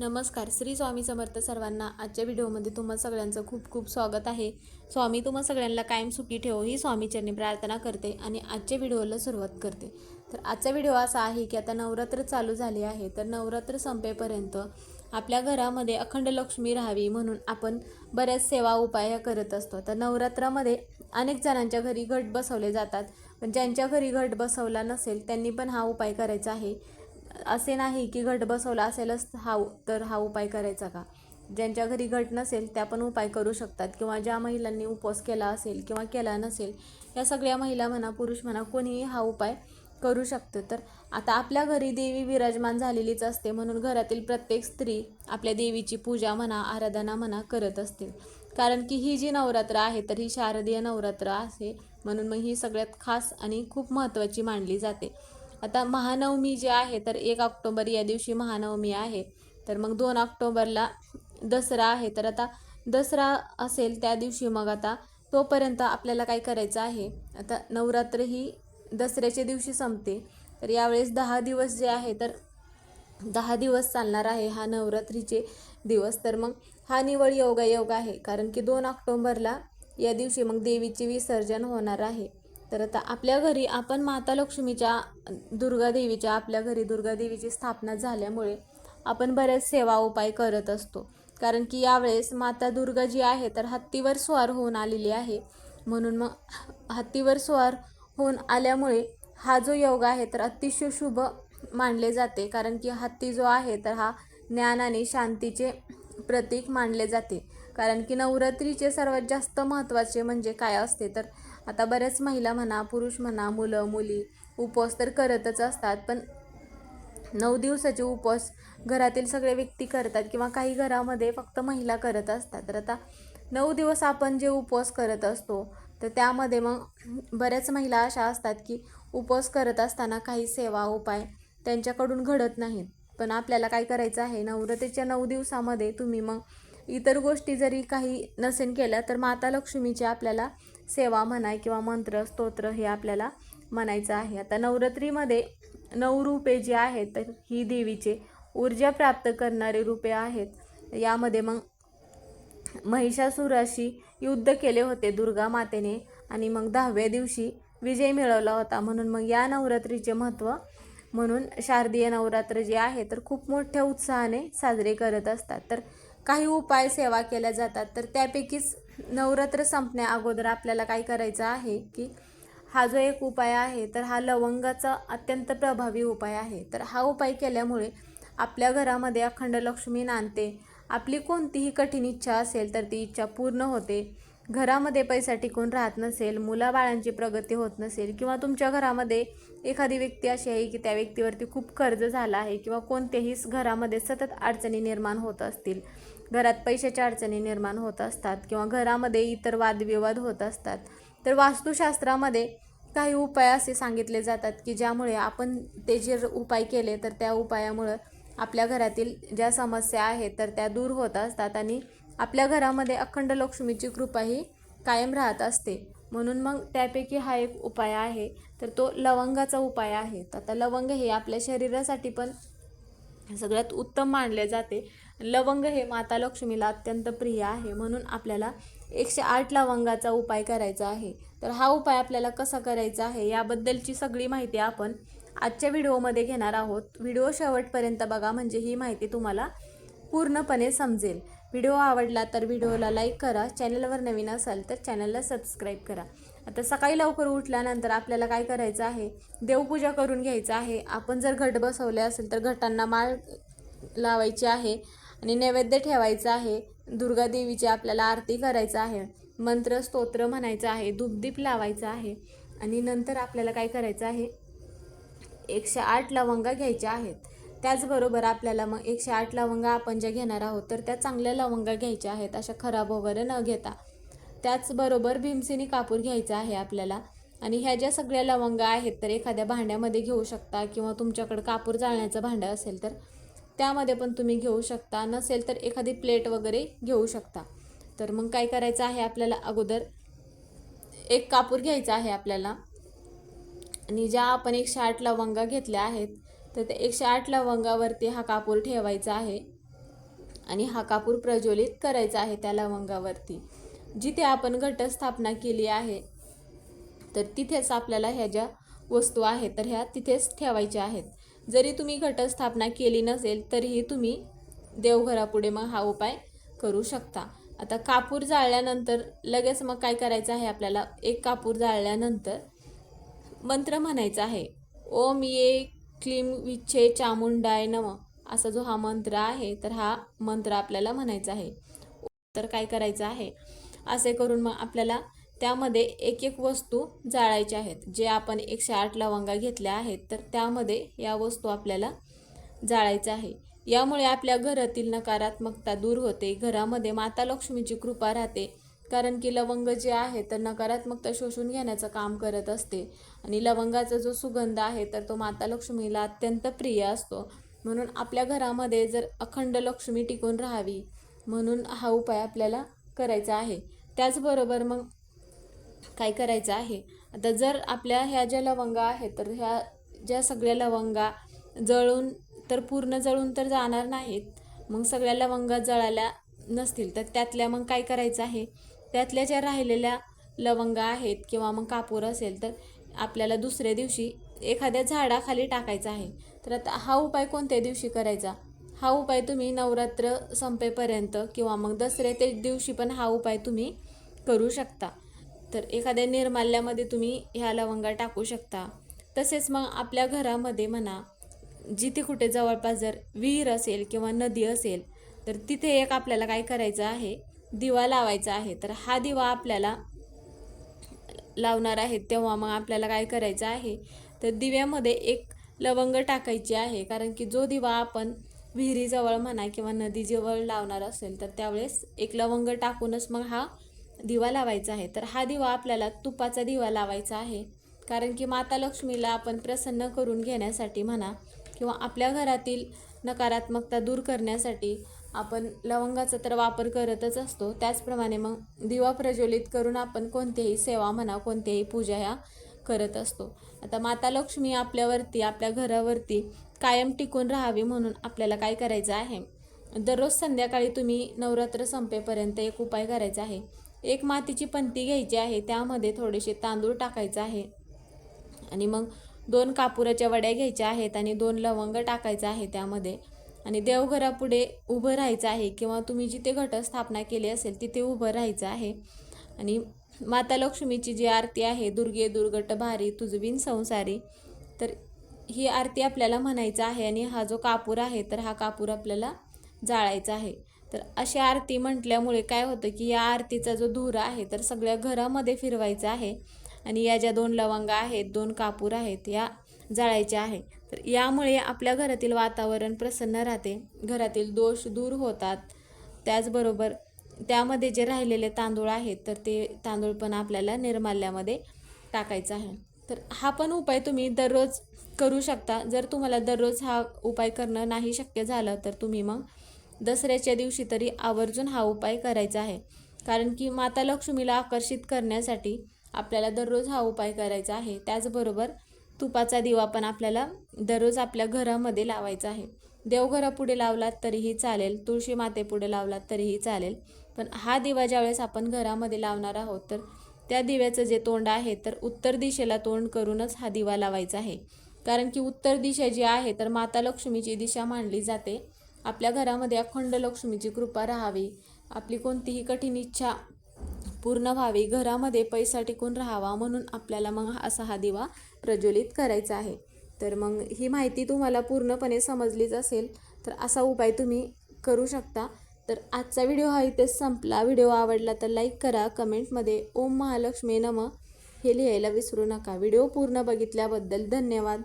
नमस्कार श्री स्वामी समर्थ सर्वांना आजच्या व्हिडिओमध्ये तुम्हा सगळ्यांचं खूप खूप स्वागत आहे. स्वामी तुम्हा सगळ्यांना कायम सुखी ठेवो ही स्वामीचरणी प्रार्थना करते आणि आजच्या व्हिडिओला सुरुवात करते. तर आजचा व्हिडिओ असा आहे की आता नवरात्र चालू झाले आहे तर नवरात्र संपेपर्यंत आपल्या घरामध्ये अखंड लक्ष्मी राहावी म्हणून आपण बऱ्याच सेवा उपाय करत असतो. तर नवरात्रामध्ये अनेक जणांच्या घरी घट बसवले जातात पण ज्यांच्या घरी घट बसवला नसेल त्यांनी पण हा उपाय करायचा आहे. असे नाही की घट बसवला असेलच हा तर हा उपाय करायचा का? ज्यांच्या घरी घट नसेल त्या पण उपाय करू शकतात. किंवा ज्या महिलांनी उपवास केला असेल किंवा केला नसेल या सगळ्या महिला म्हणा पुरुष म्हणा कोणीही हा उपाय करू शकतं. तर आता आपल्या घरी देवी विराजमान झालेलीच असते. म्हणून घरातील प्रत्येक स्त्री आपल्या देवीची पूजा म्हणा आराधना म्हणा करत असते. कारण की ही जी नवरात्र आहे तर ही शारदीय नवरात्र आहे. म्हणून मग ही सगळ्यात खास आणि खूप महत्त्वाची मानली जाते. आता महानवमी जी आहे तर एक ऑक्टोबर या दिवशी महानवमी आहे. तर मग दोन ऑक्टोबरला दसरा आहे. तर आता दसरा असेल त्या दिवशी मग आता तोपर्यंत आपल्याला काय करायचं आहे? आता नवरात्र ही दसऱ्याच्या दिवशी संपते. तर यावेळेस दहा दिवस जे आहे तर दहा दिवस चालणार आहे हा नवरात्रीचे दिवस. तर मग हा निवळ योगायोग आहे. कारण की दोन ऑक्टोबरला या दिवशी मग देवीचे विसर्जन होणार आहे. तर आता आपल्या घरी आपण माता लक्ष्मीच्या दुर्गा देवीच्या आपल्या घरी दुर्गा देवीची स्थापना झाल्यामुळे आपण बरेच सेवा उपाय करत असतो. कारण की यावेळेस माता दुर्गा जी आहे तर हत्तीवर स्वार होऊन आलेली आहे. म्हणून मग हत्तीवर स्वार होऊन आल्यामुळे हा जो योग आहे तर अतिशय शुभ मानले जाते. कारण की हत्ती जो आहे तर हा ज्ञानाने शांतीचे प्रतीक मानले जाते. कारण की नवरात्रीचे सर्वात जास्त महत्त्वाचे म्हणजे काय असते? तर आता बऱ्याच महिला म्हणा पुरुष म्हणा मुलं मुली उपवास तर करतच असतात. पण नऊ दिवसाचे उपवास घरातील सगळे व्यक्ती करतात किंवा काही घरामध्ये फक्त महिला करत असतात. तर आता नऊ दिवस आपण जे उपवास करत असतो तर त्यामध्ये मग बऱ्याच महिला अशा असतात की उपवास करत असताना काही सेवा उपाय त्यांच्याकडून घडत नाहीत. पण आपल्याला काय करायचं आहे नवरात्रीच्या नऊ दिवसामध्ये तुम्ही मग इतर गोष्टी जरी काही नसेन केल्या तर माता लक्ष्मीची आपल्याला सेवा म्हणाय किंवा मंत्र स्तोत्र हे आपल्याला म्हणायचं आहे. आता नवरात्रीमध्ये नऊ रूपे जी आहेत तर ही देवीचे ऊर्जा प्राप्त करणारे रूपे आहेत. यामध्ये मग महिषासुराशी युद्ध केले होते दुर्गा मातेने आणि मग दहाव्या दिवशी विजय मिळवला होता. म्हणून मग या नवरात्रीचे महत्त्व म्हणून शारदीय नवरात्र जे आहे तर खूप मोठ्या उत्साहाने साजरे करत असतात. तर काही उपाय सेवा केल्या जातात. तर त्यापैकीच नवरात्र संपण्या अगोदर आपल्याला काय करायचं आहे की हा जो एक उपाय आहे तर हा लवंगाचा अत्यंत प्रभावी उपाय आहे. तर हा उपाय केल्यामुळे आपल्या घरामध्ये अखंड लक्ष्मी नांदते. आपली कोणतीही कठीण इच्छा असेल तर ती इच्छा पूर्ण होते. घरामध्ये पैसा टिकून राहत नसेल मुलाबाळांची प्रगती होत नसेल किंवा तुमच्या घरामध्ये एखादी व्यक्ती अशी आहे की त्या व्यक्तीवरती खूप कर्ज झाला आहे किंवा कोणत्याही घरामध्ये सतत अडचणी निर्माण होत असतील. घरात पैशाच्या अडचणी निर्माण होत असतात किंवा घरामध्ये इतर वादविवाद होत असतात. तर वास्तुशास्त्रामध्ये काही उपाय असे सांगितले जातात की ज्यामुळे आपण ते जे उपाय केले तर त्या उपायामुळं आपल्या घरातील ज्या समस्या आहेत तर त्या दूर होत असतात आणि आपल्या घरामध्ये अखंड लक्ष्मीची कृपा ही कायम राहत असते. म्हणून मग त्यापैकी हा एक उपाय आहे. तर तो लवंगाचा उपाय आहे. तर आता लवंग हे आपल्या शरीरासाठी पण सगळ्यात उत्तम मानले जाते. लवंग हे माता लक्ष्मीला अत्यंत प्रिय आहे. म्हणून आपल्याला एकशे आठ लवंगाचा उपाय करायचा आहे. तर हा उपाय आपल्याला कसा करायचा आहे याबद्दलची सगळी माहिती आपण आजच्या व्हिडिओमध्ये घेणार आहोत. व्हिडिओ शेवटपर्यंत बघा म्हणजे ही माहिती तुम्हाला पूर्णपणे समजेल. व्हिडिओ आवडला तर व्हिडिओला लाईक करा. चॅनलवर नवीन असाल तर चॅनलला सबस्क्राईब करा. आता सकाळी लवकर उठल्यानंतर आपल्याला काय करायचं आहे? देवपूजा करून घ्यायचं आहे. आपण जर घट बसवले असेल तर घटांना माळ लावायची आहे आणि नैवेद्य ठेवायचं आहे. दुर्गा देवीची आपल्याला आरती करायचं आहे. मंत्र स्तोत्र म्हणायचं आहे. धूपदीप लावायचं आहे. आणि नंतर आपल्याला काय करायचं आहे? एकशे आठ लवंगा घ्यायच्या आहेत. त्याचबरोबर आपल्याला मग एकशे आठ लवंगा आपण ज्या घेणार आहोत तर त्या चांगल्या लवंगा घ्यायच्या आहेत अशा खराब वगैरे न घेता. त्याचबरोबर भीमसेनी कापूर घ्यायचा आहे आपल्याला. आणि ह्या ज्या सगळ्या लवंगा आहेत तर एखाद्या भांड्यामध्ये घेऊ शकता किंवा तुमच्याकडं कापूर जाळण्याचं भांडं असेल तर त्यामध्ये पण तुम्ही घेऊ शकता. नसेल तर एखादी प्लेट वगैरे घेऊ शकता. तर मग काय करायचं आहे आपल्याला अगोदर एक कापूर घ्यायचा आहे आपल्याला. आणि ज्या आपण एकशे आठ लवंगा घेतल्या आहेत तर त्या एकशे आठ लवंगावरती हा कापूर ठेवायचा आहे. आणि हा कापूर प्रज्वलित करायचा आहे त्या लवंगावरती. जिथे आपण घटस्थापना केली आहे तर तिथेच आपल्याला ह्या ज्या वस्तू आहेत तर ह्या तिथेच ठेवायच्या आहेत. जरी तुम्ही घटस्थापना केली नसेल तरीही तुम्ही देवघरापुढे मग हा उपाय करू शकता. आता कापूर जाळल्यानंतर लगेच मग काय करायचं आहे आपल्याला? एक कापूर जाळल्यानंतर मंत्र म्हणायचा आहे. ओम ये क्लीम विच्छे चामुंडाय नम असा जो हा मंत्र आहे तर हा मंत्र आपल्याला म्हणायचा आहे. तर काय करायचं आहे? असे करून मग आपल्याला त्यामध्ये एक एक वस्तू जाळायच्या आहेत. जे आपण एकशे आठ लवंगा घेतल्या आहेत तर त्यामध्ये या वस्तू आपल्याला जाळायचं आहे. यामुळे आपल्या घरातील नकारात्मकता दूर होते. घरामध्ये माता लक्ष्मीची कृपा राहते. कारण की लवंग जे आहे तर नकारात्मकता शोषून घेण्याचं काम करत असते. आणि लवंगाचा जो सुगंध आहे तर तो माता लक्ष्मीला अत्यंत प्रिय असतो. म्हणून आपल्या घरामध्ये जर अखंड लक्ष्मी टिकून राहावी म्हणून हा उपाय आपल्याला करायचा आहे. त्याचबरोबर मग काय करायचं आहे? आता जर आपल्या ह्या ज्या लवंगा आहेत तर ह्या ज्या सगळ्या लवंगा जळून तर पूर्ण जळून तर जाणार नाहीत. मग सगळ्या लवंगा जळाल्या नसतील तर त्यातल्या मग काय करायचं आहे? त्यातल्या ज्या राहिलेल्या लवंगा आहेत किंवा मग कापूर असेल तर आपल्याला दुसऱ्या दिवशी एखाद्या झाडाखाली टाकायचा आहे. तर आता हा उपाय कोणत्या दिवशी करायचा? हा उपाय तुम्ही नवरात्र संपेपर्यंत किंवा मग दसऱ्या दिवशी पण हा उपाय तुम्ही करू शकता. तर एखाद्या निर्माल्यामध्ये तुम्ही ह्या लवंगा टाकू शकता. तसेच मग आपल्या घरामध्ये म्हणा जिथे कुठे जवळपास जर विहीर असेल किंवा नदी असेल तर तिथे एक आपल्याला काय करायचं आहे? दिवा लावायचा आहे. तर हा दिवा आपल्याला लावणार आहे. तेव्हा मग आपल्याला काय करायचं आहे? तर दिव्यामध्ये एक लवंग टाकायची आहे. कारण की जो दिवा आपण विहिरीजवळ म्हणा किंवा नदीजवळ लावणार असेल तर त्यावेळेस एक लवंग टाकूनच मग हा दिवा लावायचा आहे. तर हा दिवा आपल्याला तुपाचा दिवा लावायचा आहे. कारण की माता लक्ष्मीला आपण प्रसन्न करून घेण्यासाठी म्हणा किंवा आपल्या घरातील नकारात्मकता दूर करण्यासाठी आपण लवंगाचा तर वापर करतच असतो. त्याचप्रमाणे मग दिवा प्रज्वलित करून आपण कोणतेही सेवा म्हणा कोणत्याही पूजा ह्या करत असतो. आता माता लक्ष्मी आपल्यावरती आपल्या घरावरती कायम टिकून राहावी म्हणून आपल्याला काय करायचं आहे? दररोज संध्याकाळी तुम्ही नवरात्र संपेपर्यंत एक उपाय करायचा आहे. एक मातीची पंती घ्यायची आहे त्यामध्ये थोडेसे तांदूळ टाकायचं आहे. आणि मग दोन कापुराच्या वड्या घ्यायच्या आहेत आणि दोन लवंग टाकायचं आहे त्यामध्ये. आणि देवघरापुढे उभं राहायचं आहे किंवा तुम्ही जिथे घटस्थापना केली असेल तिथे उभं राहायचं आहे. आणि माता लक्ष्मीची जी आरती आहे दुर्गे दुर्गट भारी तुझबिन संसारी तर ही आरती आपल्याला म्हणायचं आहे आणि हा जो कापूर आहे तर हा कापूर आपल्याला जाळायचा आहे. तर अशी आरती म्हटल्यामुळे काय होतं की या आरतीचा जो धूर आहे तर सगळ्या घरामध्ये फिरवायचा आहे. आणि या ज्या दोन लवंगा आहेत दोन कापूर आहेत या जाळायचे आहे. तर यामुळे आपल्या घरातील वातावरण प्रसन्न राहते. घरातील दोष दूर होतात. त्याचबरोबर त्यामध्ये जे राहिलेले तांदूळ आहेत तर ते तांदूळ पण आपल्याला निर्माल्यामध्ये टाकायचं आहे. तर हा पण उपाय तुम्ही दररोज करू शकता. जर तुम्हाला दररोज हा उपाय करणं नाही शक्य झालं तर तुम्ही मग दसऱ्याच्या दिवशी तरी आवर्जून हा उपाय करायचा आहे. कारण की माता लक्ष्मीला आकर्षित करण्यासाठी आपल्याला दररोज हा उपाय करायचा आहे. त्याचबरोबर तुपाचा दिवा पण आपल्याला दररोज आपल्या घरामध्ये लावायचा आहे. देवघरापुढे लावलात तरीही चालेल तुळशी मातेपुढे लावलात तरीही चालेल. पण हा दिवा ज्यावेळेस आपण घरामध्ये लावणार आहोत तर त्या दिव्याचं जे तोंड आहे तर उत्तर दिशेला तोंड करूनच हा दिवा लावायचा आहे. कारण की उत्तर दिशा जी आहे तर माता लक्ष्मीची दिशा मानली जाते. आपल्या घरामध्ये अखंड लक्ष्मीची कृपा राहावी. आपली कोणतीही कठीण इच्छा पूर्ण व्हावी. घरामध्ये पैसा टिकून राहावा म्हणून आपल्याला मग असा हा दिवा प्रज्वलित करायचा आहे. तर मग ही माहिती तुम्हाला पूर्णपणे समजलीच असेल तर असा उपाय तुम्ही करू शकता. तर आजचा व्हिडिओ हा इथेच संपला. व्हिडिओ आवडला तर लाईक करा कमेंटमध्ये ओम महालक्ष्मी नम हे लिहायला विसरू नका. व्हिडिओ पूर्ण बघितल्याबद्दल धन्यवाद.